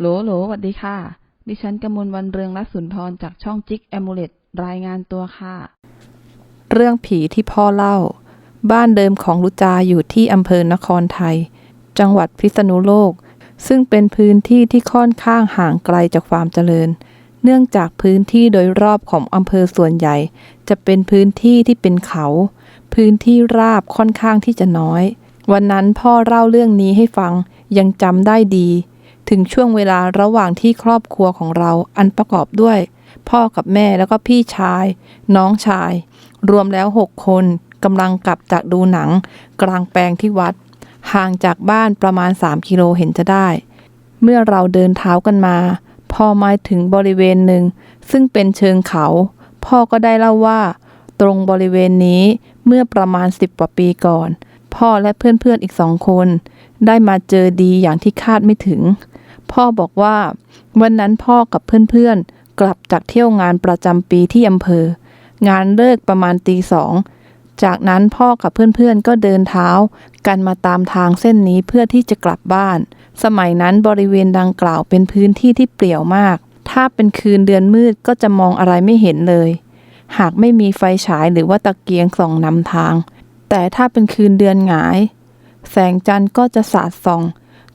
โหลโหลสวัสดีค่ะ ดิฉันกมลวันเรืองรัศนทรจากช่องจิกแอมูเลตรายงานตัวค่ะ เรื่องผีที่พ่อเล่า บ้านเดิมของลุจาอยู่ที่อำเภอนครไทย จังหวัดพิษณุโลก ซึ่งเป็นพื้นที่ที่ค่อนข้างห่างไกลจากความเจริญ เนื่องจากพื้นที่โดยรอบของอำเภอส่วนใหญ่ จะเป็นพื้นที่ที่เป็นเขา พื้นที่ราบค่อนข้างที่จะน้อย วันนั้นพ่อเล่าเรื่องนี้ให้ฟังยังจำได้ดี ถึงช่วงเวลาระหว่างที่ครอบครัวของเราอันประกอบด้วย พ่อกับแม่แล้วก็พี่ชาย น้องชาย รวมแล้วหกคนกำลังกลับจากดูหนัง กลางแปลงที่วัด ห่างจากบ้านประมาณ 3 กิโลเห็นจะได้ เมื่อเราเดินเท้ากันมา พอมาถึงบริเวณหนึ่ง ซึ่งเป็นเชิงเขา พ่อก็ได้เล่าว่า ตรงบริเวณนี้เมื่อประมาณ 10กว่าปีก่อน พ่อและเพื่อนๆอีกสองคน ได้มาเจอดีอย่างที่คาดไม่ถึง พ่อบอกว่า วันนั้นพ่อกับเพื่อนๆ กลับจากเที่ยวงานประจำปีที่อำเภอ งานเลิกประมาณตีสอง จากนั้นพ่อกับเพื่อนๆ ก็เดินเท้ากันมาตามทางเส้นนี้เพื่อที่จะกลับบ้าน สมัยนั้นบริเวณดังกล่าวเป็นพื้นที่ที่เปลี่ยวมาก ถ้าเป็นคืนเดือนมืดก็จะมองอะไรไม่เห็นเลย หากไม่มีไฟฉายหรือว่าตะเกียงส่องนำทาง แต่ถ้าเป็นคืนเดือนหงาย แสงจันทร์ก็จะสาดส่อง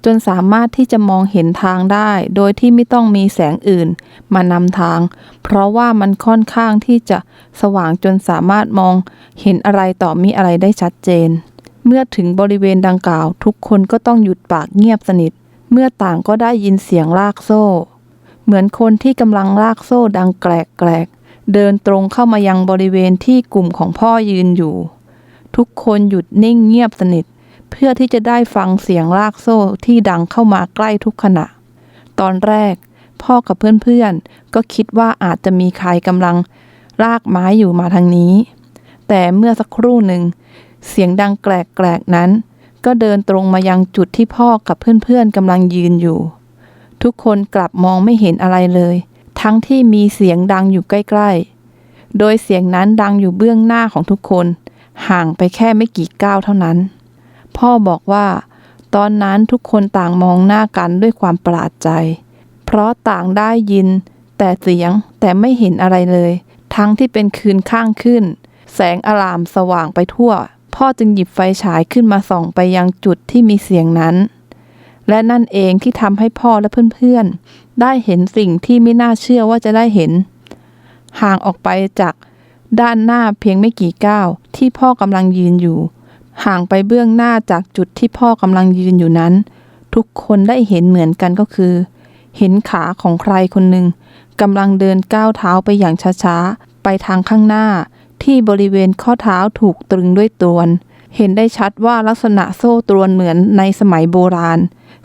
จนสามารถที่จะมองเห็นทางได้ โดยที่ไม่ต้องมีแสงอื่น มานำทาง เพราะว่ามันค่อนข้างที่จะสว่างจนสามารถมองเห็นอะไรต่อมีอะไรได้ชัดเจน เมื่อถึงบริเวณดังกล่าว ทุกคนก็ต้องหยุดปากเงียบสนิท เมื่อต่างก็ได้ยินเสียงลากโซ่ เหมือนคนที่กำลังลากโซ่ดังแกรกแกรกๆเดินตรงเข้ามายังบริเวณที่กลุ่มของพ่อยืนอยู่ ทุกคนหยุดนิ่งเงียบสนิท เพื่อที่จะได้ฟังเสียงลากโซ่ที่ดังเข้ามาใกล้ทุกขณะ ตอนแรก พ่อกับเพื่อนๆ ก็คิดว่าอาจจะมีใครกำลังลากไม้อยู่มาทางนี้ แต่เมื่อสักครู่หนึ่ง เสียงดังแกลกๆนั้น ก็เดินตรงมายังจุดที่พ่อกับเพื่อนๆกำลังยืนอยู่ ทุกคนกลับมองไม่เห็นอะไรเลย ทั้งที่มีเสียงดังอยู่ใกล้ๆ โดยเสียงนั้นดังอยู่เบื้องหน้าของทุกคน ห่างไปแค่ไม่กี่ก้าวเท่านั้น พ่อบอกว่าตอนนั้นทุกคนต่างมองหน้ากันด้วยความประหลาดใจ เพราะต่างได้ยิน แต่เสียงแต่ไม่เห็นอะไรเลย ทั้งที่เป็นคืนข้างขึ้น แสงอลามสว่างไปทั่ว พ่อจึงหยิบไฟฉายขึ้นมาส่องไปยังจุดที่มีเสียงนั้น และนั่นเองที่ทำให้พ่อและเพื่อนๆ ได้เห็นสิ่งที่ไม่น่าเชื่อว่าจะได้เห็น ห่างออกไปจาก ด้านหน้าเพียงไม่กี่ก้าวที่พ่อกำลังยืนอยู่ ห่างไปเบื้องหน้าจากจุดที่พ่อกำลังยืนอยู่นั้น ทุกคนได้เห็นเหมือนกันก็คือ เห็นขาของใครคนหนึ่งกำลังเดินก้าวเท้าไปอย่างช้าๆ ไปทางข้างหน้า ที่บริเวณข้อเท้าถูกตรึงด้วยตรวน เห็นได้ชัดว่าลักษณะโซ่ตรวนเหมือนในสมัยโบราณ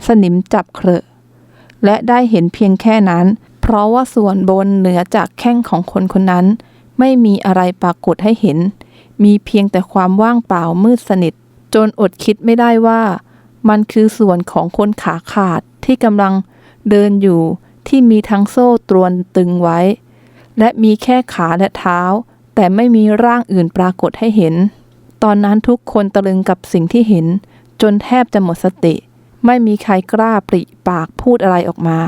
สนิมจับเครอะและได้เห็นเพียงแค่นั้น เพราะว่าส่วนบนเหนือจากแข้งของคนคนนั้น ไม่มีอะไรปรากฏให้เห็น มีเพียงแต่ความว่างเปล่ามืดสนิท จนอดคิดไม่ได้ว่า มันคือส่วนของคนขาขาดที่กำลังเดินอยู่ที่มีทั้งโซ่ตรวนตึงไว้ และมีแค่ขาและเท้า แต่ไม่มีร่างอื่นปรากฏให้เห็น ตอนนั้นทุกคนตะลึงกับสิ่งที่เห็น จนแทบจะหมดสติ ไม่มีใครกล้าปริปากพูดอะไรออกมา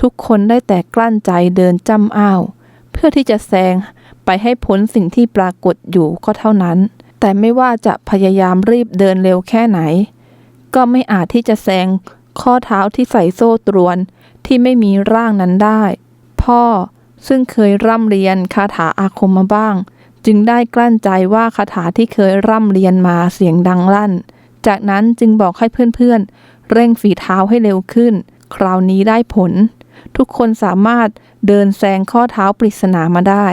ทุกคนได้แต่กลั้นใจเดินจ้ำอ้าว พื่อที่จะแซงไปให้พ้นสิ่งที่ปรากฏอยู่ก็เท่านั้น แต่ไม่ว่าจะพยายามรีบเดินเร็วแค่ไหน ก็ไม่อาจที่จะแซงข้อเท้าที่ใส่โซ่ตรวนที่ไม่มีร่างนั้นได้ พ่อซึ่งเคยร่ำเรียนคาถาอาคมมาบ้าง จึงได้กลั้นใจว่าคาถาที่เคยร่ำเรียนมาเสียงดังลั่น จากนั้นจึงบอกให้เพื่อนๆเร่งฝีเท้าให้เร็วขึ้น คราวนี้ได้ผล ทุกคนสามารถเดินแซงข้อเท้าปริศนามาได้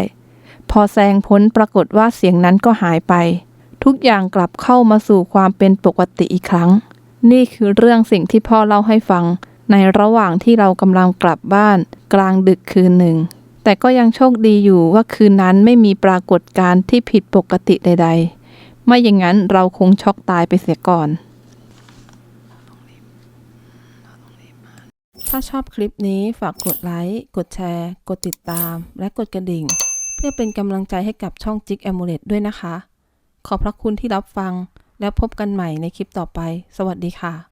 พอแซงพ้นปรากฏว่าเสียงนั้นก็หายไป ทุกอย่างกลับเข้ามาสู่ความเป็นปกติอีกครั้ง นี่คือเรื่องสิ่งที่พ่อเล่าให้ฟัง ในระหว่างที่เรากำลังกลับบ้าน กลางดึกคืนหนึ่ง แต่ก็ยังโชคดีอยู่ว่าคืนนั้นไม่มีปรากฏการณ์ที่ผิดปกติใด ๆ ไม่อย่างนั้นเราคงช็อกตายไปเสียก่อน ถ้าชอบคลิปนี้ฝากกดไลค์ กดแชร์ กดติดตาม และกดกระดิ่ง เพื่อเป็นกำลังใจให้กับช่องจิกแอมูเลตด้วยนะคะ ขอบพระคุณที่รับฟัง แล้วพบกันใหม่ในคลิปต่อไป สวัสดีค่ะ